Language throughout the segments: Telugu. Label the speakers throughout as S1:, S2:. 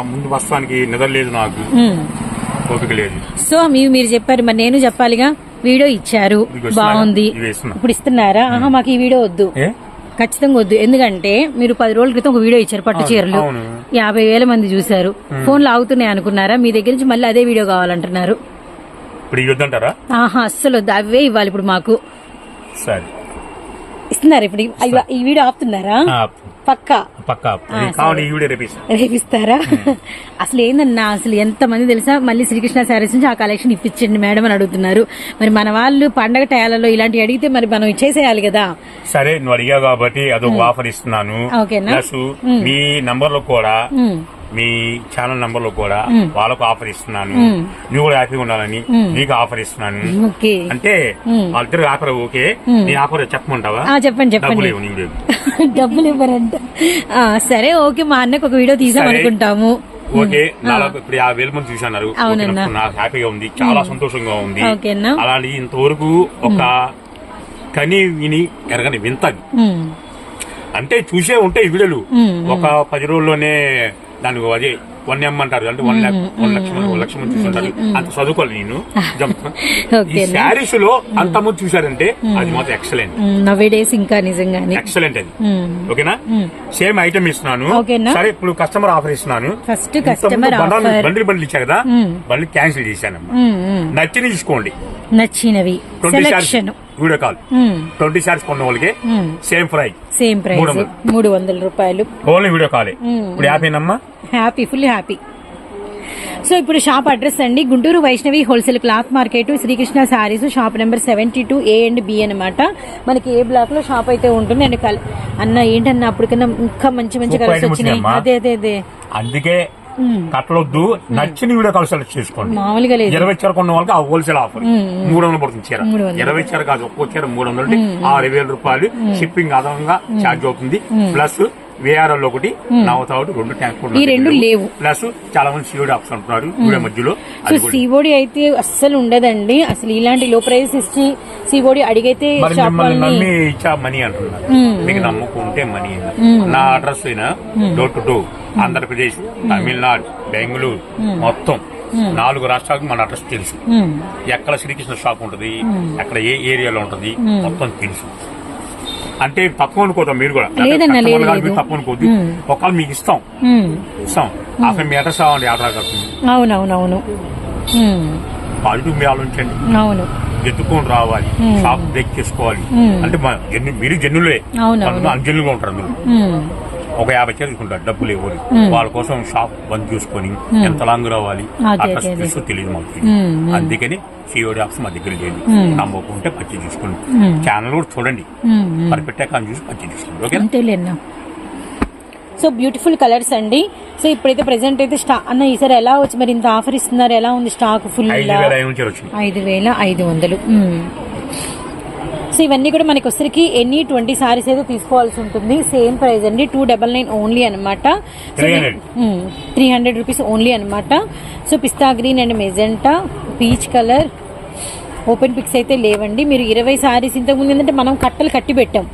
S1: ముందు వస్తానికి నిద్ర లేదు నాకు. ఓపిక లేదు.
S2: సో మీరు మీరు చెప్పారు మరి నేను చెప్పాలిగా? వీడియో ఇచ్చారు? బాగుంది. ఇప్పుడు ఇస్తున్నారా? ఆహా మాకు ఈ వీడియో వద్దు. ఖచ్చితంగా వద్దు. ఎందుకంటే మీరు పది రోజుల క్రితం ఒక వీడియో ఇచ్చారు పట్టు చీరలు. యాభై వేల మంది చూశారు. ఫోన్లు ఆగుతున్నాయి అనుకున్నారా? మీ దగ్గర నుంచి మళ్ళీ అదే వీడియో కావాలంటున్నారు. ఆహా అస్సలు వద్దు. అవే ఇవ్వాలి ఇప్పుడు మాకు. ఇస్తున్నారు ఇప్పుడు. ఈ- వీడియో ఆపుతున్నారా? పక్కా. రేపిస్తారా? అసలు ఏందన్నా అసలు ఎంత మంది తెలుసా? మళ్ళీ శ్రీకృష్ణ శారీస్ నుంచి ఆ కలెక్షన్ ఇప్పించండి మేడం అని అడుగుతున్నారు. మరి మన వాళ్ళు పండగ టయాలలో ఇలాంటివి అడిగితే మరి మనం ఇచ్చేసేయాలి కదా.
S1: సరే నువ్వు అడిగావు కాబట్టి అదొక ఆఫర్ ఇస్తున్నాను. మీ నంబర్లో కూడా మీ ఛానల్ నంబర్లో కూడా వాళ్ళకు ఆఫర్ ఇస్తున్నాను. నువ్వు కూడా హ్యాపీగా ఉండాలని నీకు ఆఫర్ ఇస్తున్నాను. అంటే వాళ్ళిద్దరు ఆఫర్ ఓకే? నీ ఆఫర్ చెప్పమంటావా?
S2: ఆ, చెప్పండి
S1: డబ్బులు
S2: చెప్పండి డబ్బులు ఇవ్వరంట. ఆ, సరే ఓకే మా అన్నకు ఒక వీడియో తీసాం
S1: సరే.
S2: అనుకుంటాము.
S1: ఓకే నాలుగు ఇప్పుడు యాభై వేల మంది చూసన్నారు. నాకు- నాకు హ్యాపీగా ఉంది చాలా సంతోషంగా ఉంది? అలాంటి ఇంతవరకు ఒక కని విని ఎరగని వింత. అంటే చూసే ఉంటాయి ఈ వీడియోలు. ఒక పది రోజుల్లోనే దానికి అదే వన్ ఎం అంటారు. అంటే వన్ లాక్ వన్ లక్ష మంది ఒక లక్ష మంది చూసుంటారు అంత చదువుకోవాలి నేను. ఈ? శారీస్లో అంతమంది చూసారంటే అది మాత్రం ఎక్సలెంట్
S2: నవ్వే డేస్ ఇంకా నిజంగానే.
S1: ఎక్సలెంట్ అది. ఓకేనా? సేమ్ ఐటమ్ ఇస్తున్నాను? సరే ఇప్పుడు కస్టమర్ ఆఫర్ ఇస్తున్నాను.
S2: ఫస్ట్ కస్టమర్
S1: బండాలు- బండిలు ఇచ్చా కదా. బండ్లు క్యాన్సిల్ చేశాను నచ్చింది తీసుకోండి.
S2: నచ్చినవి. Selection
S1: video call. Twenty saris కొన్న వాళ్ళకి. Same price.
S2: Same price.
S1: మూడు వందలు.
S2: రూపాయలు.
S1: ఓన్లీ వీడియో కాలే. ఇప్పుడు హ్యాపీనమ్మా
S2: హ్యాపీ ఫుల్ హ్యాపీ. సో ఇప్పుడు షాప్ అడ్రస్ అండి. Guntur Vaishnavi wholesale cloth market Srikrishna Sarees shop number seventy two A and B అనమాట మనకి ఏ బ్లాక్లో షాప్ అయితే ఉంటుంది. అండ్ అన్న ఏంటన్న అప్పటికన్నా ఇంకా మంచి మంచి కలర్స్ వచ్చినాయి. అదే అదే అదే.
S1: అందుకే కట్టలొద్దు. నచ్చిన వీడియో కాల్ సెలెక్ట్ చేసుకోండి. ఇరవై చీర కొన్న వాళ్ళకి ఆ హోల్సేల్ ఆఫర్. మూడు వందలు పడుతుంది చీర. ఇరవై చీర కాదు ఒక్కో చీర మూడు వందలు. ఆరు వేల రూపాయలు షిప్పింగ్ అదనంగా ఛార్జ్ అవుతుంది. ప్లస్ విఆర్ఎల్ ఒకటి నవ్వుతా ఒకటి రెండు ట్రాన్స్పోర్ట్
S2: ఈ రెండు లేవు.
S1: ప్లస్ చాలా మంది సివిడి ఆప్షన్ అంటున్నారు వీడియో మధ్యలో.
S2: సో సిఓడి అయితే అస్సలు ఉండదండి. అసలు ఇలాంటి లో ప్రైస్ ఇచ్చి సిఓడి అడిగైతే
S1: నమ్మి ఇచ్చా మనీ అంటున్నారు. మీకు నమ్ముకుంటే మనీ నా అడ్రస్ అయినా door to door Andhra Pradesh Tamil Nadu Bengaluru మొత్తం నాలుగు రాష్ట్రాలకు మన అడ్రస్ తెలుసు. ఎక్కడ శ్రీకృష్ణ షాప్ ఉంటది ఎక్కడ ఏ ఏరియాలో ఉంటది మొత్తం తెలుసు. అంటే తక్కువ అనుకోవద్దాం మీరు కూడా. తక్కువ అనుకోవద్దు. ఒకవేళ మీకు ఇస్తాం ఇస్తాం అసలు మీ అడ్రస్ అవ్వండి ఆధార్ కార్డు.
S2: అవునవునవును.
S1: పాజిటివ్ మీరు ఆలోచించండి.
S2: అవును.
S1: ఎత్తుకొని రావాలి షాప్ బ్రేక్ చేసుకోవాలి. అంటే మా మీరు జన్నులే అన్జన్నులుగా ఉంటారు ఒక యాభై చీరలు తీసుకుంటారు డబ్బులు ఇవ్వాలి వాళ్ళ కోసం షాప్ బంద్ చూసుకొని ఎంత లాంగ్ రావాలి. తెలుసు తెలియదు మాకు. అందుకని సిఓడి ఆఫీస్ మా దగ్గర చేయండి. నమ్మకుంటే పచ్చి చూసుకోండి. ఛానల్ కూడా చూడండి. పెట్టే కానీ చూసి పచ్చి చూసుకోండి. ఓకే
S2: సో బ్యూటిఫుల్ కలర్స్ అండి. సో ఇప్పుడైతే ప్రెసెంట్ అయితే స్టా అన్న ఈసారి ఎలా వచ్చి మరి ఇంత ఆఫర్ ఇస్తున్నారు? ఎలా ఉంది స్టాక్ ఫుల్
S1: ఐదు వేల ఐదు
S2: వందలు. సో ఇవన్నీ కూడా మనకి వచ్చరికి ఎన్ని ట్వంటీ సారీస్ అయితే తీసుకోవాల్సి ఉంటుంది. సేమ్ ప్రైస్ అండి. టూ డబల్ నైన్ ఓన్లీ అనమాట
S1: 300.
S2: త్రీ హండ్రెడ్ రూపీస్ ఓన్లీ అనమాట so pista green and magenta peach colour. Open pics అయితే లేవండి. మీరు ఇరవై సారీస్ ఇంతకుముందు ఏంటంటే మనం కట్టలు కట్టి పెట్టాం.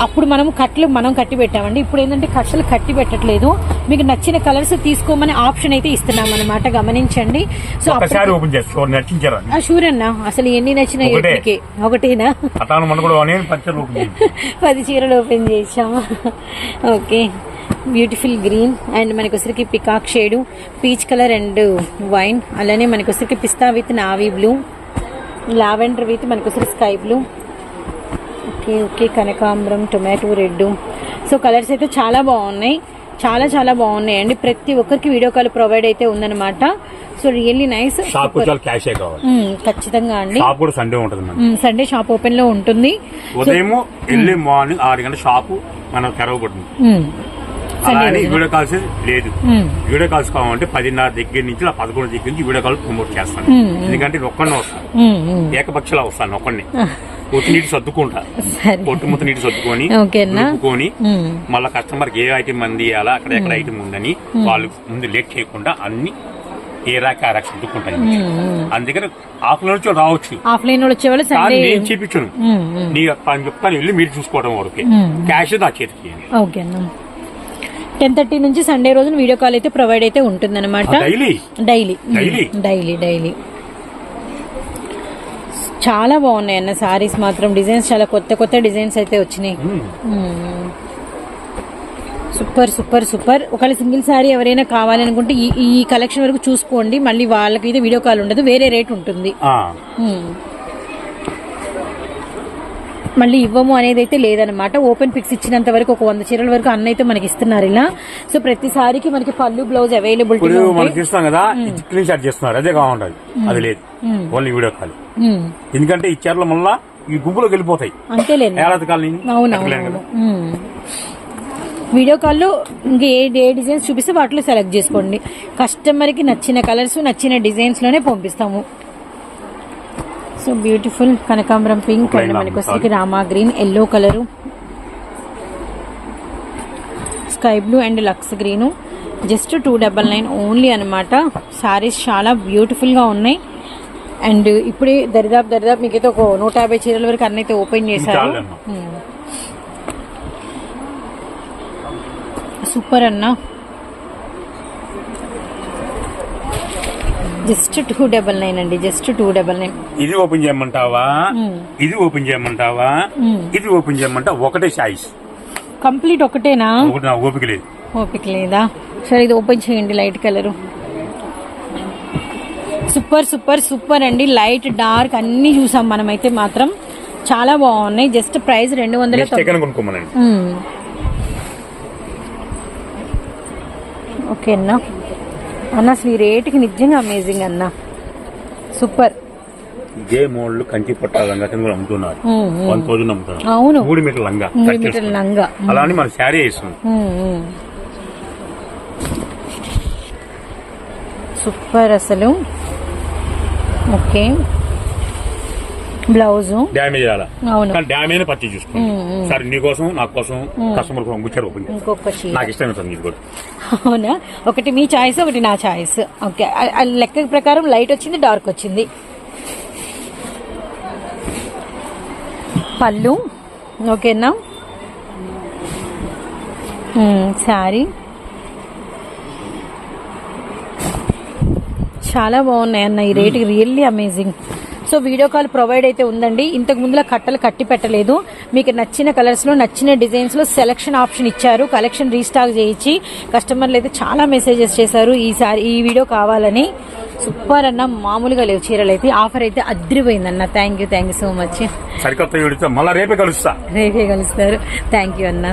S2: అప్పుడు మనం కట్టలు మనం కట్టి పెట్టామండి. ఇప్పుడు ఏంటంటే కట్టలు కట్టి పెట్టట్లేదు. మీకు నచ్చిన కలర్స్ తీసుకోమని ఆప్షన్ అయితే ఇస్తున్నాం అనమాట గమనించండి. సో షూర్ అన్న అసలు ఎన్ని నచ్చినాయి ఒకటేనా? పది చీరలు ఓపెన్ చేసాము ఓకే. బ్యూటిఫుల్ గ్రీన్ అండ్ మనకి వచ్చరికి peacock shade peach colour and wine అలానే మనకి వచ్చరికి pista with navy blue lavender with మనకి వచ్చరికి sky blue okay okay kanakambaram tomato red so colours అయితే చాలా బాగున్నాయి. చాలా చాలా బాగున్నాయండి ప్రతి ఒక్కరికి వీడియో కాల్ ప్రొవైడ్ అయితే ఉందన్నమాట. సో రియల్లీ నైస్
S1: క్యాషే
S2: ఖచ్చితంగా అండి.
S1: షాప్ కూడా సండే ఉంటుంది
S2: సండే షాప్ ఓపెన్లో ఉంటుంది.
S1: ఉదయం వెళ్ళి మార్నింగ్ ఆరు గంటల షాపు మనం తెరవబడుతుంది. వీడియో కాల్స్ లేదు. వీడియో కాల్స్ కావాలంటే పదిన్నర దగ్గర నుంచి పదకొండు దగ్గర నుంచి వీడియో కాల్ ప్రమోట్ చేస్తాను. ఎందుకంటే నేను ఒక్కడినే వస్తాను. ఏకపక్షలా వస్తాను ఒక్కడిని. పొట్టు నీటి సర్దుకుంటా.
S2: సరే.
S1: పొట్టు ముత్త నీటి సర్దుకొని
S2: మ్మ్.
S1: మళ్ళీ కస్టమర్ ఏ ఐటమ్ మంది అలా అక్కడ ఎక్కడ ఐటమ్ ఉందని వాళ్ళు ముందు లేట్ చేయకుండా అన్ని ఏ రాక ఆ రాక సర్దుకుంటాయి. అందుకని ఆఫ్ నుంచి రావచ్చు.
S2: ఆఫ్లైన్ వచ్చే వాళ్ళు
S1: కానీ నేను చూపించను. నీ పని చెప్తాను వెళ్ళి మీరు చూసుకోవడం వరకే. క్యాష్ నా చేతికి ఇవ్వండి.
S2: ఓకే అన్న. టెన్ థర్టీ నుంచి సండే రోజున వీడియో కాల్ అయితే ప్రొవైడ్ అయితే ఉంటుందన్నమాట.
S1: Daily?
S2: Daily.
S1: Daily?
S2: Daily daily. చాలా బాగున్నాయి అన్న సారీస్ మాత్రం. డిజైన్స్ చాలా కొత్త కొత్త డిజైన్స్ అయితే వచ్చినాయి. మ్మ్. Super super super. ఒకవేళ సింగిల్ సారీ ఎవరైనా కావాలనుకుంటే ఈ ఈ కలెక్షన్ వరకు చూసుకోండి. మళ్ళీ వాళ్ళకి అయితే వీడియో కాల్ ఉండదు. వేరే రేట్ ఉంటుంది. మళ్ళీ ఇవ్వము అనేది అయితే లేదనమాట ఓపెన్ పిక్స్ ఇచ్చినంత వరకు ఒక వంద చీరల వరకు అన్న అయితే మనకి ఇస్తున్నారు ఇలా. సో ప్రతిసారికి మనకి పళ్ళు బ్లౌజ్
S1: మనకి ఇస్తాం కదా షాట్ చేస్తున్నారు. అదే కావాలి అది లేదు. ఓన్లీ వీడియో కాల్ ఎందుకంటే ఈ చీరలు మళ్ళా ఈ గుంపులోకి వెళ్ళిపోతాయి.
S2: అవునవును. వీడియో కాల్లో ఇంకా ఏ ఏ డిజైన్స్ చూపిస్తే వాటిలో సెలెక్ట్ చేసుకోండి. కస్టమర్కి నచ్చిన కలర్స్ నచ్చిన డిజైన్స్లోనే పంపిస్తాము. So beautiful kanakambaram pink and మనకి
S1: sorry.
S2: వచ్చేసి Rama green yellow colour. Sky blue and lux green. Just two double nine only అనమాట సారీస్ చాలా బ్యూటిఫుల్గా ఉన్నాయి. అండ్ ఇప్పుడే దరిదాపు దరిదాపు మీకైతే ఒక నూట యాభై చీరల వరకు అన్నైతే ఓపెన్ చేశారు. సూపర్ అన్న. జస్ట్ టూ డబల్ నైన్ అండి జస్ట్ టూ డబల్ నైన్.
S1: ఇది ఓపెన్ చేయమంటావా? ఇది ఓపెన్ చేయమంటావా? ఇది ఓపెన్ చేయమంటావా ఒకటే చాయిస్
S2: కంప్లీట్ ఒకటేనా?
S1: ఒకటి నా ఓపిక లేదు.
S2: ఓపిక లేదా? సరే ఇది ఓపెన్ చేయండి light colour. Super super super అండి. లైట్ డార్క్ అన్ని చూసాం మనమైతే మాత్రం. చాలా బాగున్నాయి. జస్ట్ ప్రైస్ రెండు వందల
S1: నెక్స్ట్
S2: అన్న అసలు ఈ రేటుకి నిజంగా అమేజింగ్ అన్న. సూపర్
S1: ఇదే మోడల్ లంగా కూడా అమ్ముతున్నారు.
S2: మ్మ్, మ్మ్.
S1: వన్ థౌజండ్ అమ్ముతున్నారు.
S2: అవును.
S1: మూడు మీటర్ లంగా.
S2: మూడు
S1: కట్.
S2: లంగా.
S1: మన శారీ వేస్తుంది.
S2: సూపర్ అసలు. Okay blouse.
S1: అలా
S2: అవును.
S1: కానీ డ్యామేజ్ పర్చేజ్ చూసుకోండి. సరే నీ కోసం నా కోసం కస్టమర్ కోసం గుచ్చారు ఓపెన్ నాకు ఇష్టమైన సంగీత కూడా.
S2: అవునా? ఒకటి మీ చాయిస్ ఒకటి నా చాయిస్. ఓకే. లెక్క ప్రకారం లైట్ వచ్చింది డార్క్ వచ్చింది. పళ్ళు. ఓకేనా శారీ. చాలా బాగున్నాయి అన్న ఈ రేటుకి really amazing. So video call provide అయితే ఉందండి. ఇంతకు ముందులో కట్టలు కట్టి పెట్టలేదు. మీకు నచ్చిన కలర్స్లో నచ్చిన డిజైన్స్లో సెలక్షన్ ఆప్షన్ ఇచ్చారు. కలెక్షన్ రీస్టాక్ చేయించి కస్టమర్లు అయితే చాలా మెసేజెస్ చేశారు. ఈసారి ఈ వీడియో కావాలని సూపర్ అన్న మామూలుగా లేవు చీరలు అయితే. ఆఫర్ అయితే అద్రిపోయిందన్న. Thank you thank you so much.
S1: సరికొత్త వీడితో మళ్ళీ రేపే కలుస్తా.
S2: రేపే కలుస్తారు. థ్యాంక్ యూ అన్న.